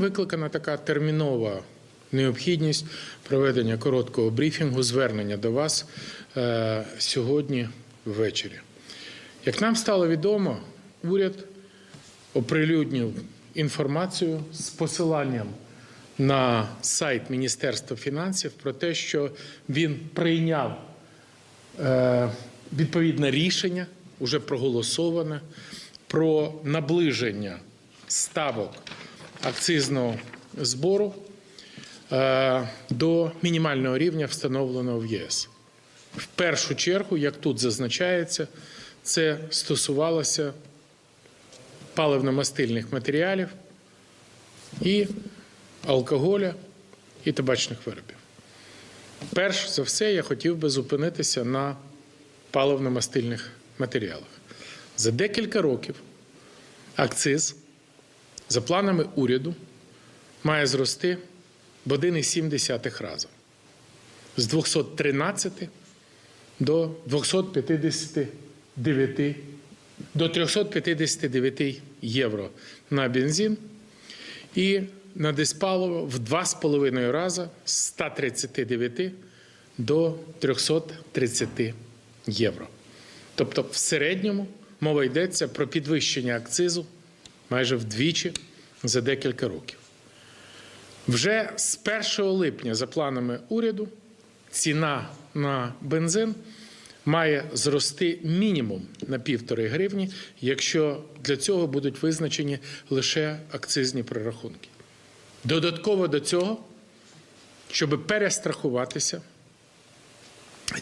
викликана така термінова необхідність проведення короткого брифінгу, звернення до вас е, сьогодні ввечері. Як нам стало відомо, уряд оприлюднив інформацію з посиланням на сайт Міністерства фінансів про те, що він прийняв е, відповідне рішення, уже проголосоване, про наближення ставок акцизного збору е, до мінімального рівня, встановленого в ЄС. В першу чергу, як тут зазначається, це стосувалося паливно-мастильних матеріалів і алкоголя і табачних виробів. Перш за все, я хотів би зупинитися на паливно-мастильних матеріалах. За декілька років акциз, за планами уряду, має зрости в 1,7 рази з 213 до 259 до 359 євро на бензин і на диспаливо в 2,5 рази з 139 до 330 євро. Тобто, в середньому мова йдеться про підвищення акцизу майже вдвічі за декілька років. Вже з 1 липня, за планами уряду, ціна на бензин має зрости мінімум на півтори гривні, якщо для цього будуть визначені лише акцизні прорахунки. Додатково до цього, щоб перестрахуватися,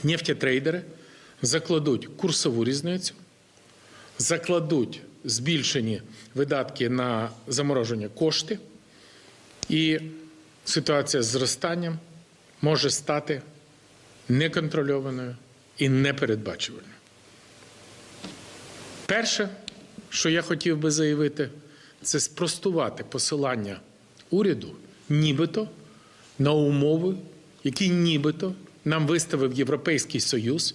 нефтетрейдери закладуть курсову різницю, закладуть збільшені видатки на замороження кошти, і ситуація з зростанням може стати неконтрольованою і непередбачувальною. Перше, що я хотів би заявити, це спростувати посилання уряду, нібито на умови, які нібито нам виставив Європейський Союз,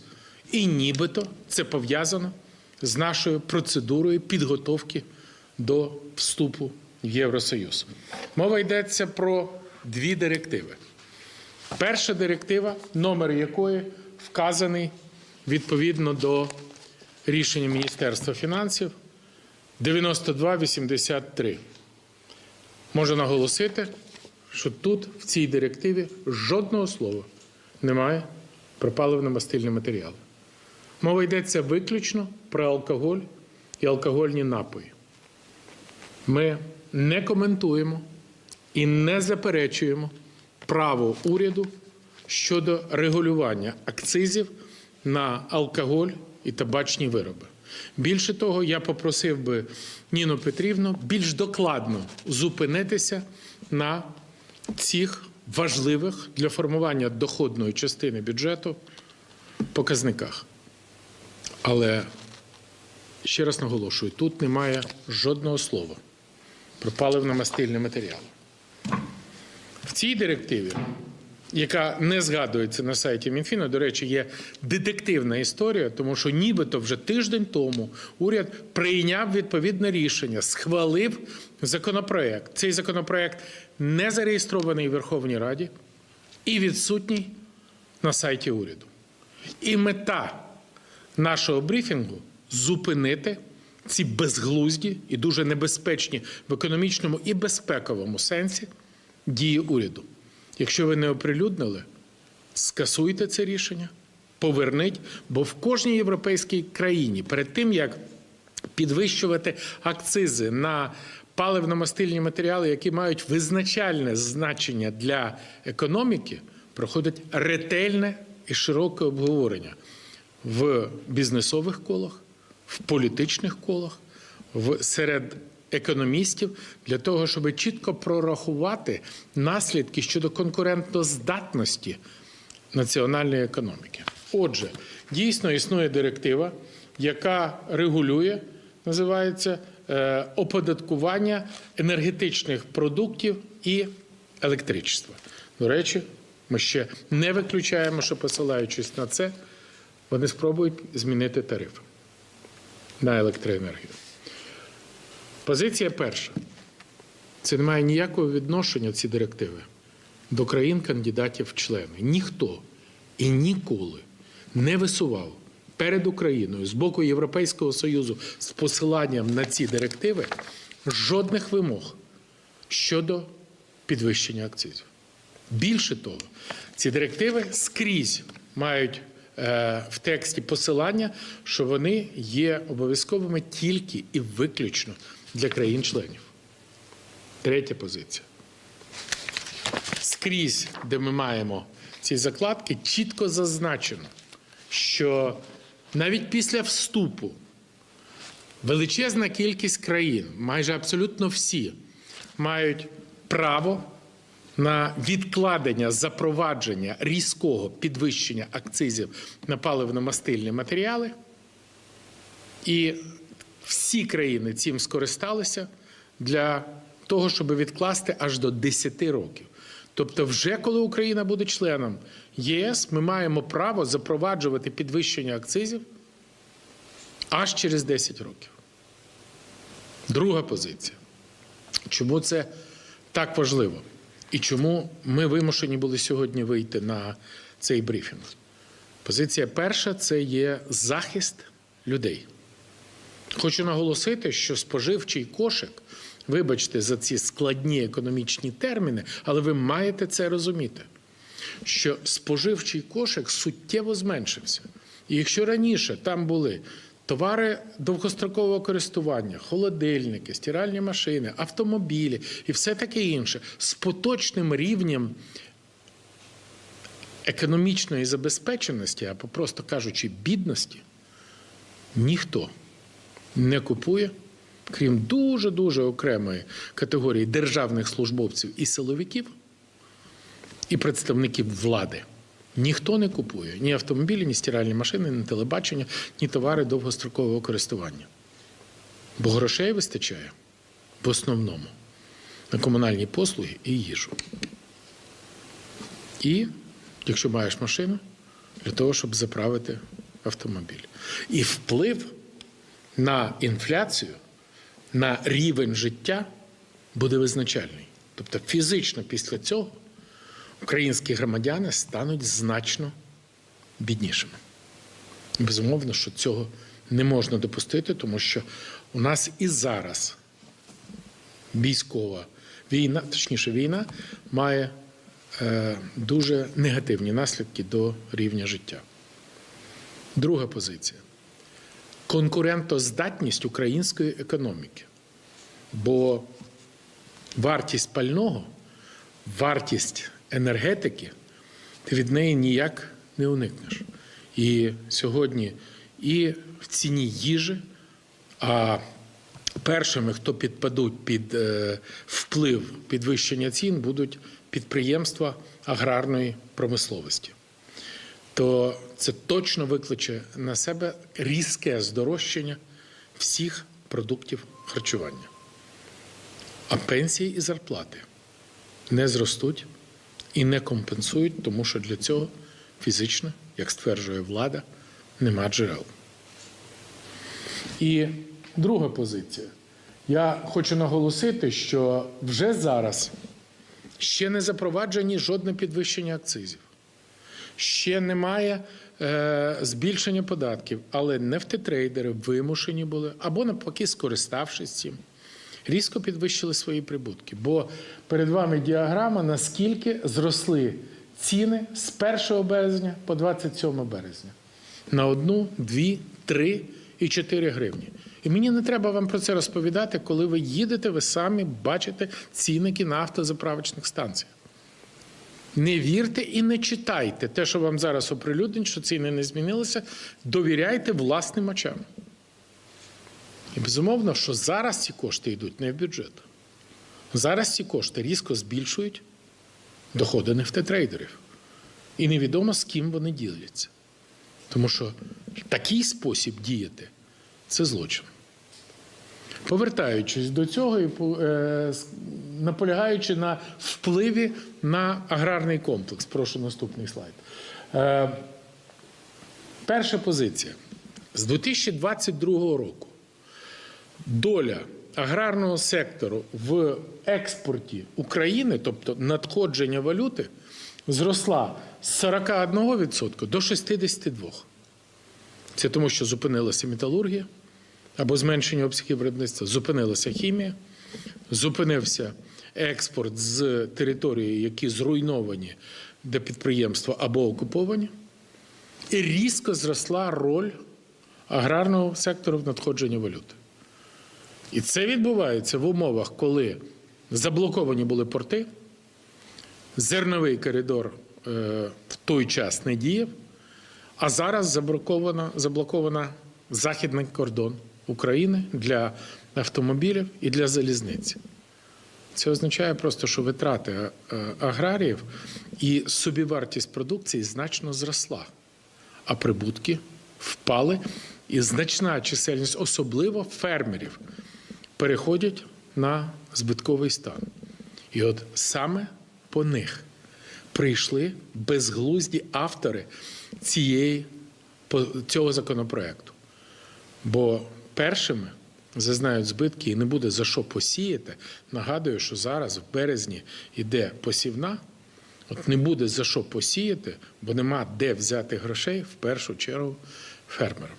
і нібито це пов'язано з нашою процедурою підготовки до вступу в Євросоюз. Мова йдеться про дві директиви. Перша директива, номер якої вказаний відповідно до рішення Міністерства фінансів 9283. Можу наголосити, що тут, в цій директиві, жодного слова немає про паливно-мастильні матеріали. Мова йдеться виключно про алкоголь і алкогольні напої. Ми не коментуємо і не заперечуємо право уряду щодо регулювання акцизів на алкоголь і табачні вироби. Більше того, я попросив би Ніну Петрівну більш докладно зупинитися на цих важливих для формування доходної частини бюджету показниках. Але ще раз наголошую: тут немає жодного слова про паливно-мастильні матеріали. В цій директиві, яка не згадується на сайті Мінфіну, до речі, є детективна історія, тому що нібито вже тиждень тому уряд прийняв відповідне рішення, схвалив законопроект. Цей законопроект не зареєстрований в Верховній Раді і відсутній на сайті уряду. І мета нашого брифінгу зупинити ці безглузді і дуже небезпечні в економічному і безпековому сенсі дії уряду. Якщо ви не оприлюднили, скасуйте це рішення, поверніть, бо в кожній європейській країні перед тим як підвищувати акцизи на паливно-мастильні матеріали, які мають визначальне значення для економіки, проходить ретельне і широке обговорення в бізнесових колах, в політичних колах, в серед економістів для того, щоб чітко прорахувати наслідки щодо конкурентоздатності національної економіки. Отже, дійсно існує директива, яка регулює, називається е, оподаткування енергетичних продуктів і електричества. До речі, ми ще не виключаємо, що посилаючись на це, вони спробують змінити тарифи на електроенергію. Позиція перша. Це не має ніякого відношення, ці директиви, до країн-кандидатів в члени. Ніхто і ніколи не висував перед Україною з боку Європейського Союзу з посиланням на ці директиви жодних вимог щодо підвищення акцизів. Більше того, ці директиви скрізь мають в тексті посилання, що вони є обов'язковими тільки і виключно для країн-членів. Третя позиція. Скрізь, де ми маємо ці закладки, чітко зазначено, що навіть після вступу величезна кількість країн, майже абсолютно всі, мають право на відкладення запровадження різкого підвищення акцизів на паливно-мастильні матеріали. І всі країни цим скористалися для того, щоб відкласти аж до 10 років. Тобто, вже коли Україна буде членом ЄС, ми маємо право запроваджувати підвищення акцизів аж через 10 років. Друга позиція. Чому це так важливо? І чому ми вимушені були сьогодні вийти на цей брифінг? Позиція перша це є захист людей. Хочу наголосити, що споживчий кошик, вибачте за ці складні економічні терміни, але ви маєте це розуміти, що споживчий кошик суттєво зменшився. І якщо раніше там були товари довгострокового користування, холодильники, стиральні машини, автомобілі і все таке інше з поточним рівнем економічної забезпеченості, або просто кажучи, бідності, ніхто не купує, крім дуже-дуже окремої категорії державних службовців і силовиків, і представників влади. Ніхто не купує ні автомобілі, ні стиральні машини, ні телебачення, ні товари довгострокового користування. Бо грошей вистачає в основному на комунальні послуги і їжу. І, якщо маєш машину, для того, щоб заправити автомобіль. І вплив на інфляцію, на рівень життя буде визначальний. Тобто фізично після цього українські громадяни стануть значно біднішими. Безумовно, що цього не можна допустити, тому що у нас і зараз військова війна, точніше, війна має е, дуже негативні наслідки до рівня життя. Друга позиція конкурентоздатність української економіки. Бо вартість пального, вартість енергетики, ти від неї ніяк не уникнеш. І сьогодні і в ціні їжі, а першими, хто підпадуть під е, вплив підвищення цін, будуть підприємства аграрної промисловості то це точно викличе на себе різке здорожчання всіх продуктів харчування. А пенсії і зарплати не зростуть і не компенсують, тому що для цього фізично, як стверджує влада, нема джерел. І друга позиція. Я хочу наголосити, що вже зараз ще не запроваджені жодне підвищення акцизів ще немає е, збільшення податків, але нефтетрейдери вимушені були або навпаки, скориставшись цим, різко підвищили свої прибутки. Бо перед вами діаграма, наскільки зросли ціни з 1 березня по 27 березня на одну, дві, три і чотири гривні. І мені не треба вам про це розповідати, коли ви їдете, ви самі бачите цінники на автозаправочних станціях. Не вірте і не читайте те, що вам зараз оприлюднять, що ціни не змінилися. Довіряйте власним очам. І безумовно, що зараз ці кошти йдуть не в бюджет. Зараз ці кошти різко збільшують доходи нефтетрейдерів. І невідомо з ким вони діляться. Тому що такий спосіб діяти це злочин. Повертаючись до цього і е, наполягаючи на впливі на аграрний комплекс. Прошу наступний слайд. Е, перша позиція. З 2022 року доля аграрного сектору в експорті України, тобто надходження валюти, зросла з 41% до 62%. Це тому, що зупинилася металургія або зменшення обсягів виробництва, зупинилася хімія, зупинився експорт з території, які зруйновані, де підприємства або окуповані, і різко зросла роль аграрного сектору в надходженні валюти. І це відбувається в умовах, коли заблоковані були порти, зерновий коридор е, в той час не діяв, а зараз заблоковано, заблоковано західний кордон України для автомобілів і для залізниці. Це означає просто, що витрати е, аграріїв і собівартість продукції значно зросла, а прибутки впали, і значна чисельність, особливо фермерів, переходять на збитковий стан. І от саме по них прийшли безглузді автори цієї, цього законопроекту. Бо першими зазнають збитки і не буде за що посіяти. Нагадую, що зараз в березні йде посівна. От не буде за що посіяти, бо нема де взяти грошей в першу чергу фермерам.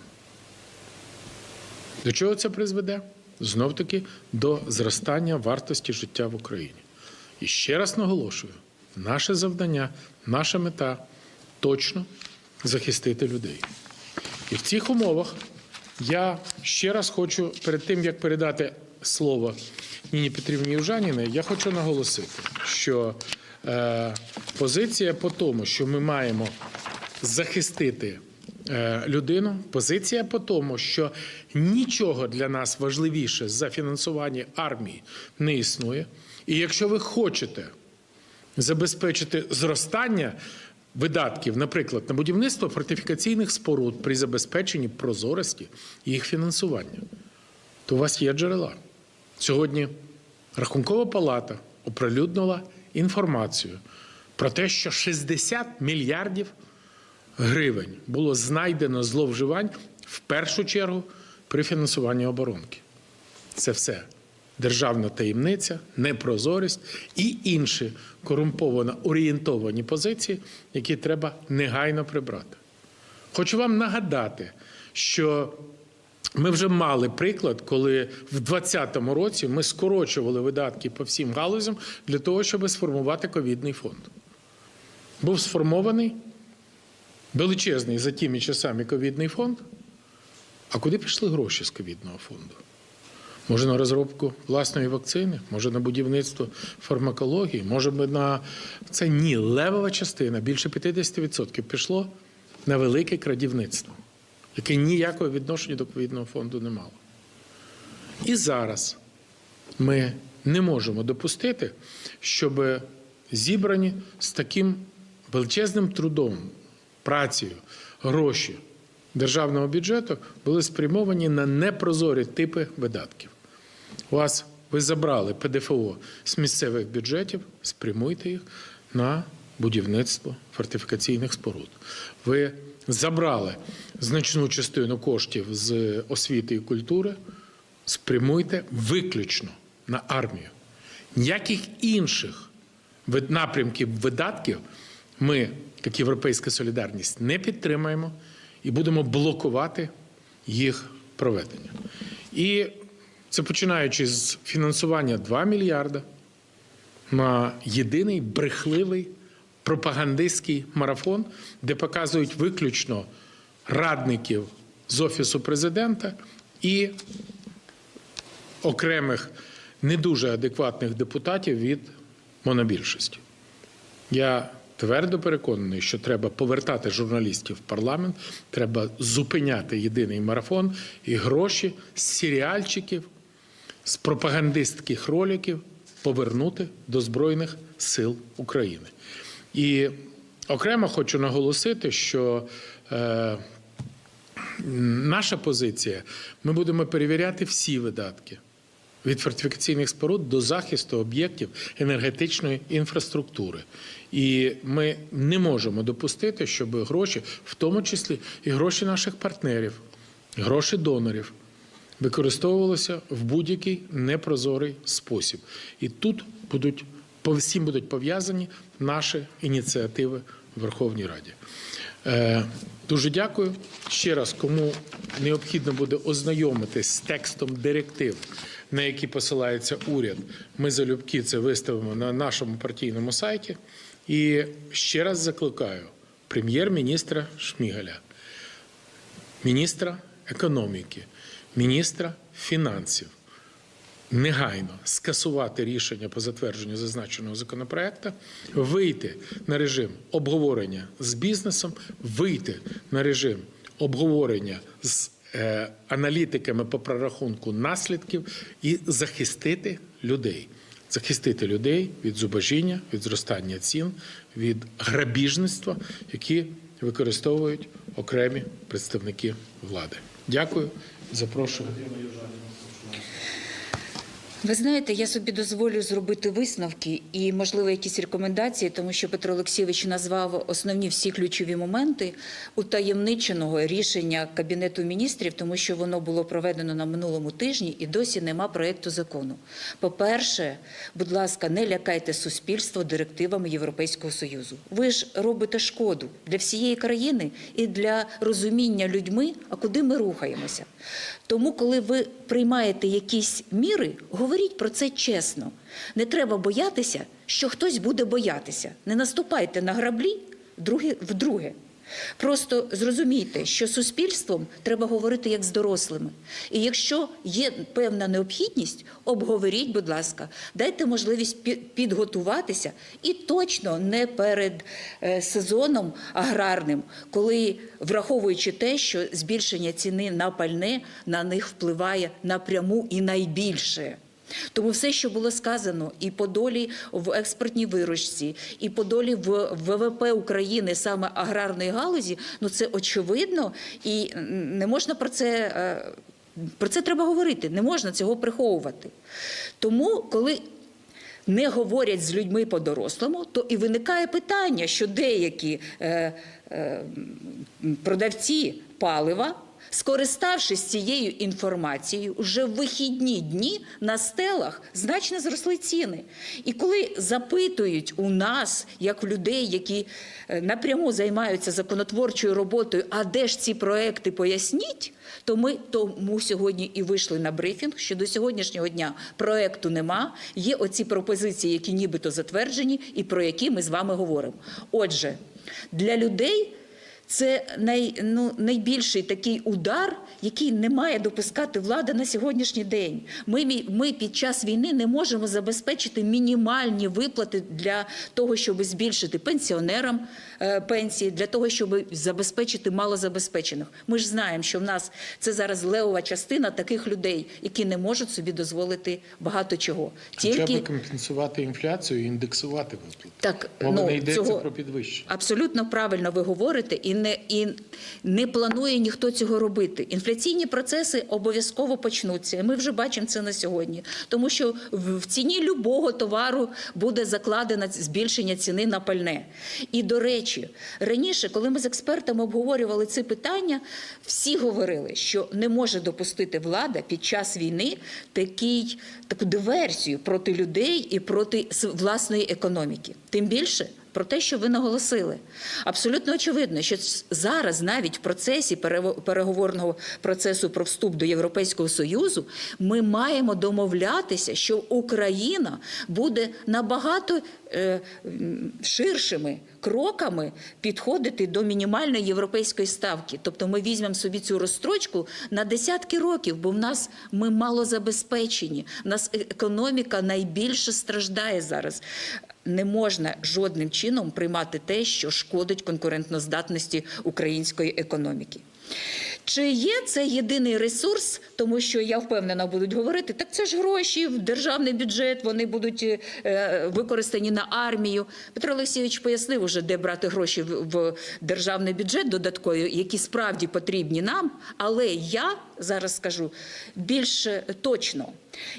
До чого це призведе? Знов таки до зростання вартості життя в Україні. І ще раз наголошую: наше завдання, наша мета точно захистити людей. І в цих умовах я ще раз хочу, перед тим як передати слово Ніні Петрівні Южаніній, я хочу наголосити, що е, позиція по тому, що ми маємо захистити людину, позиція по тому, що нічого для нас важливіше за фінансування армії не існує. І якщо ви хочете забезпечити зростання видатків, наприклад, на будівництво фортифікаційних споруд при забезпеченні прозорості їх фінансування, то у вас є джерела. Сьогодні Рахункова палата оприлюднила інформацію про те, що 60 мільярдів гривень було знайдено зловживань в першу чергу при фінансуванні оборонки. Це все державна таємниця, непрозорість і інші корумповано орієнтовані позиції, які треба негайно прибрати. Хочу вам нагадати, що ми вже мали приклад, коли в 2020 році ми скорочували видатки по всім галузям для того, щоб сформувати ковідний фонд. Був сформований величезний за тими часами ковідний фонд. А куди пішли гроші з ковідного фонду? Може на розробку власної вакцини, може на будівництво фармакології, може на це ні, левова частина, більше 50% пішло на велике крадівництво, яке ніякого відношення до ковідного фонду не мало. І зараз ми не можемо допустити, щоб зібрані з таким величезним трудом, працею, гроші державного бюджету були спрямовані на непрозорі типи видатків. У вас ви забрали ПДФО з місцевих бюджетів, спрямуйте їх на будівництво фортифікаційних споруд. Ви забрали значну частину коштів з освіти і культури, спрямуйте виключно на армію. Ніяких інших напрямків видатків ми, як Європейська солідарність, не підтримаємо і будемо блокувати їх проведення. І це починаючи з фінансування 2 мільярда на єдиний брехливий пропагандистський марафон, де показують виключно радників з офісу президента і окремих не дуже адекватних депутатів від монобільшості. Я твердо переконаний, що треба повертати журналістів в парламент, треба зупиняти єдиний марафон і гроші з серіальчиків, з пропагандистських роликів повернути до Збройних сил України. І окремо хочу наголосити, що е, наша позиція: ми будемо перевіряти всі видатки від фортифікаційних споруд до захисту об'єктів енергетичної інфраструктури. І ми не можемо допустити, щоб гроші, в тому числі і гроші наших партнерів, гроші донорів, використовувалося в будь-який непрозорий спосіб. І тут будуть по всім будуть пов'язані наші ініціативи в Верховній Раді. Е, Дуже дякую. Ще раз, кому необхідно буде ознайомитись з текстом директив, на які посилається уряд, ми залюбки це виставимо на нашому партійному сайті. І ще раз закликаю прем'єр-міністра Шмігаля, міністра економіки, міністра фінансів негайно скасувати рішення по затвердженню зазначеного законопроекту, вийти на режим обговорення з бізнесом, вийти на режим обговорення з аналітиками по прорахунку наслідків і захистити людей. Захистити людей від зубожіння, від зростання цін, від грабіжництва, які використовують окремі представники влади. Дякую. Запрошую. Ви знаєте, я собі дозволю зробити висновки і, можливо, якісь рекомендації, тому що Петро Олексійович назвав основні всі ключові моменти утаємниченого рішення Кабінету міністрів, тому що воно було проведено на минулому тижні і досі нема проєкту закону. По-перше, будь ласка, не лякайте суспільство директивами Європейського Союзу. Ви ж робите шкоду для всієї країни і для розуміння людьми, а куди ми рухаємося. Тому, коли ви приймаєте якісь міри, говоріть про це чесно. Не треба боятися, що хтось буде боятися. Не наступайте на граблі друге вдруге. Просто зрозумійте, що суспільством треба говорити як з дорослими. І якщо є певна необхідність, обговоріть, будь ласка, дайте можливість пі- підготуватися і точно не перед е, сезоном аграрним, коли враховуючи те, що збільшення ціни на пальне на них впливає напряму і найбільше. Тому все, що було сказано, і по долі в експортній виручці, і по долі в ВВП України, саме аграрної галузі, ну це очевидно, і не можна про це. е, Про це треба говорити, не можна цього приховувати. Тому, коли не говорять з людьми по-дорослому, то і виникає питання, що деякі е, е, продавці палива, скориставшись цією інформацією, вже в вихідні дні на стелах значно зросли ціни. І коли запитують у нас, як людей, які е, напряму займаються законотворчою роботою, а де ж ці проекти поясніть, то ми тому сьогодні і вийшли на брифінг, що до сьогоднішнього дня проекту нема. Є оці пропозиції, які нібито затверджені, і про які ми з вами говоримо. Отже, для людей. Це най, ну, найбільший такий удар, який не має допускати влада на сьогоднішній день. Ми, ми під час війни не можемо забезпечити мінімальні виплати для того, щоб збільшити пенсіонерам пенсії, для того, щоб забезпечити малозабезпечених. Ми ж знаємо, що в нас це зараз левова частина таких людей, які не можуть собі дозволити багато чого. Хоча б компенсувати інфляцію і індексувати виплати. так Мова ну, не йдеться цього... про підвищення. Абсолютно правильно ви говорите, і не, і не планує ніхто цього робити. Інфляційні процеси обов'язково почнуться. І Ми вже бачимо це на сьогодні, тому що в ціні любого товару буде закладено збільшення ціни на пальне. І до речі, раніше, коли ми з експертами обговорювали ці питання, всі говорили, що не може допустити влада під час війни такий, таку диверсію проти людей і проти власної економіки. Тим більше про те, що ви наголосили. Абсолютно очевидно, що зараз навіть в процесі переговорного процесу про вступ до Європейського Союзу ми маємо домовлятися, що Україна буде набагато е, ширшими кроками підходити до мінімальної європейської ставки. Тобто ми візьмемо собі цю розстрочку на десятки років, бо в нас ми мало забезпечені. У нас е- економіка найбільше страждає зараз. Не можна жодним чином приймати те, що шкодить конкурентноздатності української економіки. Чи є це єдиний ресурс, тому що я впевнена, будуть говорити, так це ж гроші в державний бюджет, вони будуть е, використані на армію. Петро Олексійович пояснив уже, де брати гроші в, державний бюджет додаткові, які справді потрібні нам. Але я зараз скажу більш точно.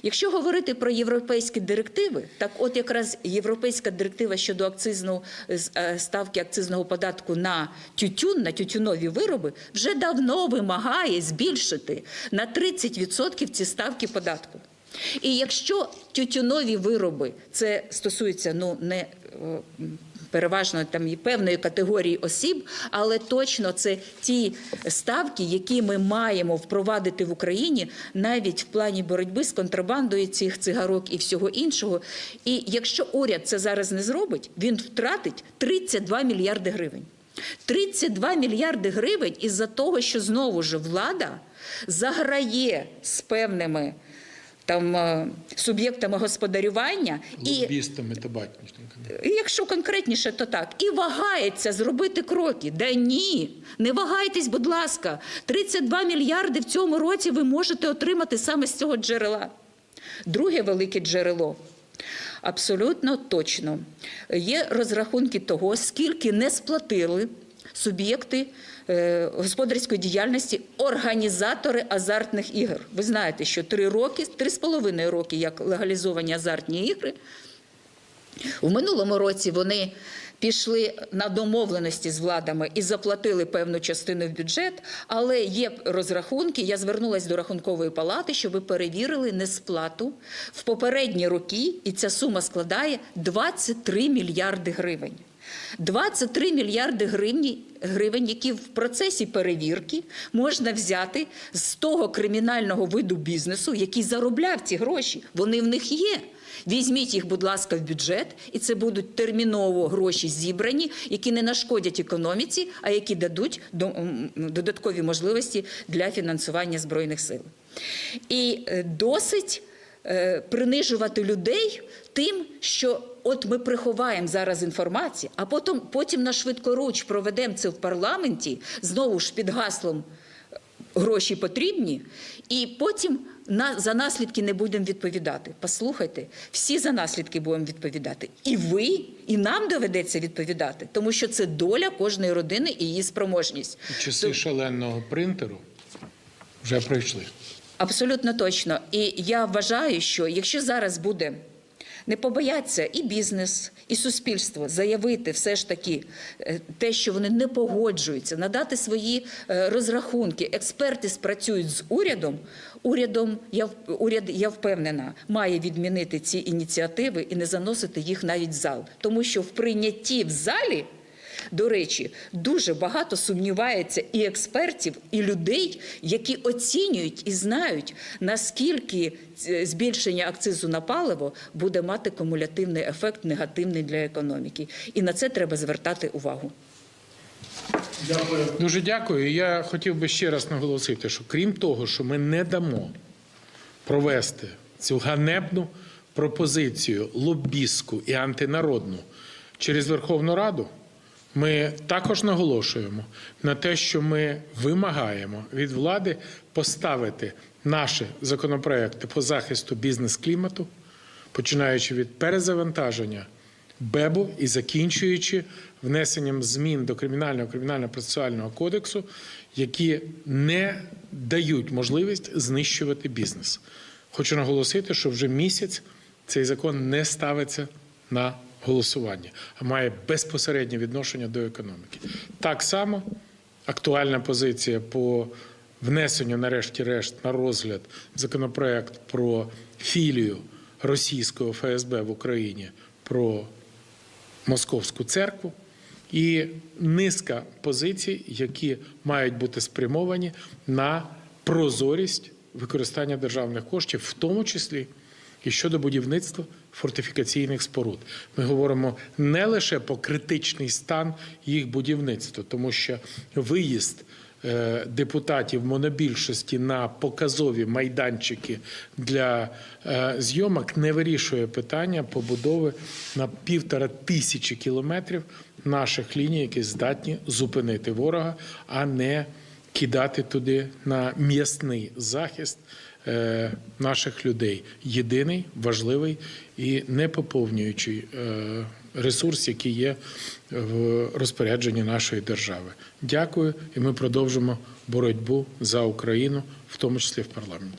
Якщо говорити про європейські директиви, так от якраз європейська директива щодо акцизного е, ставки акцизного податку на тютюн, на тютюнові вироби вже давно вимагає збільшити на 30% ці ставки податку. І якщо тютюнові вироби, це стосується ну не е, переважно там і певної категорії осіб, але точно це ті ставки, які ми маємо впровадити в Україні навіть в плані боротьби з контрабандою цих цигарок і всього іншого. І якщо уряд це зараз не зробить, він втратить 32 мільярди гривень. 32 мільярди гривень із-за того, що знову ж влада заграє з певними там е, суб'єктами господарювання і Лобістами табачниками. і Якщо конкретніше, то так. І вагається зробити кроки. Да ні, не вагайтесь, будь ласка. 32 мільярди в цьому році ви можете отримати саме з цього джерела. Друге велике джерело. Абсолютно точно. Є розрахунки того, скільки не сплатили суб'єкти е, господарської діяльності, організатори азартних ігор. Ви знаєте, що три роки, три з половиною роки, як легалізовані азартні ігри, у минулому році вони пішли на домовленості з владами і заплатили певну частину в бюджет, але є розрахунки. Я звернулася до рахункової палати, щоб перевірили несплату в попередні роки, і ця сума складає 23 мільярди гривень. 23 мільярди гривні, гривень, які в процесі перевірки можна взяти з того кримінального виду бізнесу, який заробляв ці гроші. Вони в них є. Візьміть їх, будь ласка, в бюджет, і це будуть терміново гроші зібрані, які не нашкодять економіці, а які дадуть додаткові можливості для фінансування збройних сил. І е, досить е, принижувати людей тим, що от ми приховаємо зараз інформацію, а потім, потім на швидкоруч проведемо це в парламенті знову ж під гаслом гроші потрібні, і потім на, за наслідки не будемо відповідати. Послухайте, всі за наслідки будемо відповідати. І ви, і нам доведеться відповідати, тому що це доля кожної родини і її спроможність. Часи шаленого принтеру вже пройшли. Абсолютно точно. І я вважаю, що якщо зараз буде не побояться і бізнес, і суспільство заявити все ж таки е, те, що вони не погоджуються, надати свої е, розрахунки. Експерти спрацюють з урядом. Урядом я уряд, я впевнена, має відмінити ці ініціативи і не заносити їх навіть в зал, тому що в прийнятті в залі. До речі, дуже багато сумнівається і експертів, і людей, які оцінюють і знають, наскільки е, збільшення акцизу на паливо буде мати кумулятивний ефект негативний для економіки. І на це треба звертати увагу. Дуже дякую. Я хотів би ще раз наголосити, що крім того, що ми не дамо провести цю ганебну пропозицію лобістську і антинародну через Верховну Раду, ми також наголошуємо на те, що ми вимагаємо від влади поставити наші законопроекти по захисту бізнес-клімату, починаючи від перезавантаження БЕБу і закінчуючи внесенням змін до кримінального кримінально процесуального кодексу, які не дають можливість знищувати бізнес. Хочу наголосити, що вже місяць цей закон не ставиться на голосування, а має безпосереднє відношення до економіки. Так само актуальна позиція по внесенню, нарешті-решт, на розгляд законопроект про філію російського ФСБ в Україні про Московську церкву і низка позицій, які мають бути спрямовані на прозорість використання державних коштів, в тому числі і щодо будівництва фортифікаційних споруд. Ми говоримо не лише про критичний стан їх будівництва, тому що виїзд е, депутатів монобільшості на показові майданчики для е, зйомок не вирішує питання побудови на півтора тисячі кілометрів наших ліній, які здатні зупинити ворога, а не кидати туди на м'ясний захист наших людей. Єдиний важливий і не поповнюючий е, ресурс, який є в розпорядженні нашої держави. Дякую, і ми продовжимо боротьбу за Україну, в тому числі в парламенті.